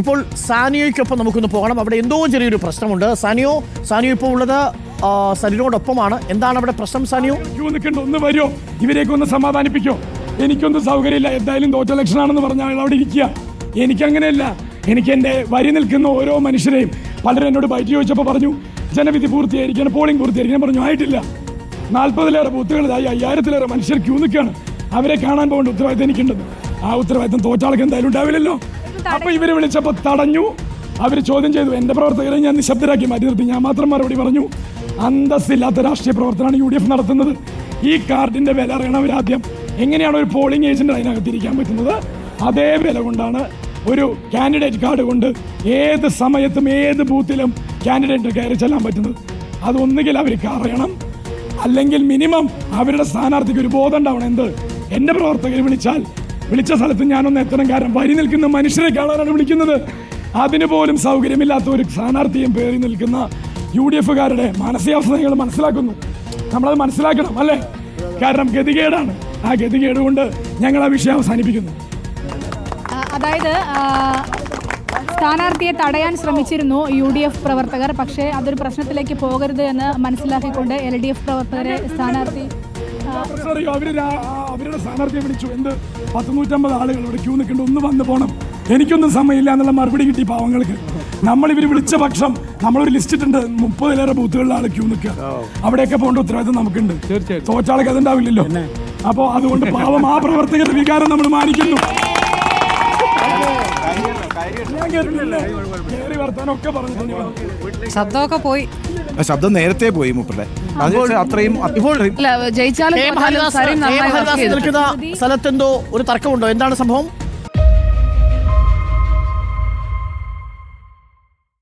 ഇപ്പോൾ സാനിയോയ്ക്കൊപ്പം നമുക്കൊന്ന് പോകണം. അവിടെ എന്തോ ചെറിയൊരു പ്രശ്നമുണ്ട്. സാനിയോ സാനിയോ ഇപ്പോൾ ഉള്ളത് സനിനോടൊപ്പമാണ് എന്താണ് അവിടെ പ്രശ്നം സാനിയോ? നിൽക്കണ്ട ഒന്ന് വരുമോ ഇവരെയൊക്കെ ഒന്ന് സമാധാനിപ്പിക്കോ. എനിക്കൊന്നും സൗകര്യമില്ല. എന്തായാലും തോറ്റ ഇലക്ഷൻ ആണെന്ന് പറഞ്ഞാൽ അവിടെ ഇരിക്കുക. എനിക്കങ്ങനെയല്ല. എനിക്ക് എന്റെ വരി നിൽക്കുന്ന ഓരോ മനുഷ്യരെയും പലരും എന്നോട് ബൈറ്റ് ചോദിച്ചപ്പോൾ പറഞ്ഞു ജനവിധി പൂർത്തിയായിരിക്കണം പോളിംഗ് പൂർത്തിയായിരിക്കണം പറഞ്ഞു ആയിട്ടില്ല. നാൽപ്പതിലേറെ ബൂത്തുകളിലായി അയ്യായിരത്തിലേറെ മനുഷ്യർ ക്യൂ നിൽക്കുകയാണ്. അവരെ കാണാൻ പോകേണ്ട ഉത്തരവാദിത്തം എനിക്കുണ്ടെന്ന് ആ ഉത്തരവാദിത്തം തോറ്റാൾക്ക് എന്തായാലും ഉണ്ടാവില്ലല്ലോ. അപ്പൊ ഇവർ വിളിച്ചപ്പോ തടഞ്ഞു. അവർ ചോദ്യം ചെയ്തു എന്റെ പ്രവർത്തകരെ ഞാൻ നിശബ്ദരാക്കി മാറ്റി നിർത്തി. ഞാൻ മാത്രം മറുപടി പറഞ്ഞു അന്തസ്സില്ലാത്ത രാഷ്ട്രീയ പ്രവർത്തനമാണ് യു ഡി എഫ് നടത്തുന്നത്. ഈ കാർഡിന്റെ വില അറിയണം അവരാദ്യം എങ്ങനെയാണ് ഒരു പോളിംഗ് ഏജന്റ് അതിനകത്ത് ഇരിക്കാൻ പറ്റുന്നത്? അതേ വില കൊണ്ടാണ് ഒരു കാൻഡിഡേറ്റ് കാർഡ് കൊണ്ട് ഏത് സമയത്തും ഏത് ബൂത്തിലും കാൻഡിഡേറ്റ് കയറി ചെല്ലാൻ പറ്റുന്നത്. അതൊന്നുകിൽ അവർക്ക് അറിയണം. അല്ലെങ്കിൽ മിനിമം അവരുടെ സ്ഥാനാർത്ഥിക്ക് ഒരു ബോധം ഉണ്ടാവണം. എന്ത്? എന്റെ പ്രവർത്തകർ വിളിച്ചാൽ വിളിച്ച സ്ഥലത്ത് ഞാനൊന്ന് എത്തണം. കാരണം വരി നിൽക്കുന്ന മനുഷ്യരെ കാണാനാണ് വിളിക്കുന്നത്. അതിന് പോലും സൗകര്യമില്ലാത്ത ഒരു സ്ഥാനാർത്ഥിയും പേറി നിൽക്കുന്ന യു ഡി എഫുകാരുടെ മാനസികാവസ്ഥ നിങ്ങൾ മനസ്സിലാക്കുന്നു. നമ്മളത് മനസ്സിലാക്കണം അല്ലേ? കാരണം ഗതികേടാണ്. ആ ഗതികേട് കൊണ്ട് ഞങ്ങൾ ആ വിഷയം അവസാനിപ്പിക്കുന്നു. അതായത് സ്ഥാനാർത്ഥിയെ തടയാൻ ശ്രമിച്ചിരുന്നു യു ഡി എഫ് പ്രവർത്തകർ. പക്ഷേ അതൊരു പ്രശ്നത്തിലേക്ക് പോകരുത് എന്ന് മനസ്സിലാക്കിക്കൊണ്ട് എൽ ഡി എഫ് പ്രവർത്തകരെ സ്ഥാനാർത്ഥി അറിയോ? അവർ അവരുടെ സ്ഥാനാർത്ഥിയെ വിളിച്ചു. എന്ത്? പത്ത് നൂറ്റമ്പത് ആളുകൾ ഇവിടെ ക്യൂ നിൽക്കേണ്ട ഒന്ന് വന്ന് പോകണം എനിക്കൊന്നും സമയമില്ല എന്നുള്ള മറുപടി കിട്ടി പാവങ്ങൾക്ക്. നമ്മൾ ഇവർ വിളിച്ച പക്ഷം നമ്മളൊരു ലിസ്റ്റ് ഇട്ടുണ്ട് മുപ്പതിലേറെ ബൂത്തുകളിലാണ് ക്യൂ നിൽക്കുക. അവിടെയൊക്കെ പോകേണ്ട ഉത്തരവാദിത്വം നമുക്കുണ്ട്. തോറ്റാളൊക്കെ അതുണ്ടാവില്ലല്ലോ. അപ്പോൾ അതുകൊണ്ട് പാവം ആ പ്രവർത്തകരുടെ വികാരം നമ്മൾ മാനിക്കുന്നു. ശബ്ദമൊക്കെ പോയി. ആ ശബ്ദം നേരത്തെ പോയി മൂപ്പരുടെ. അത് അത്രയും ഇപ്പോൾ ഹരിദാസ്. നിൽക്കുന്ന സ്ഥലത്തെന്തോ ഒരു തർക്കമുണ്ടോ? എന്താണ് സംഭവം?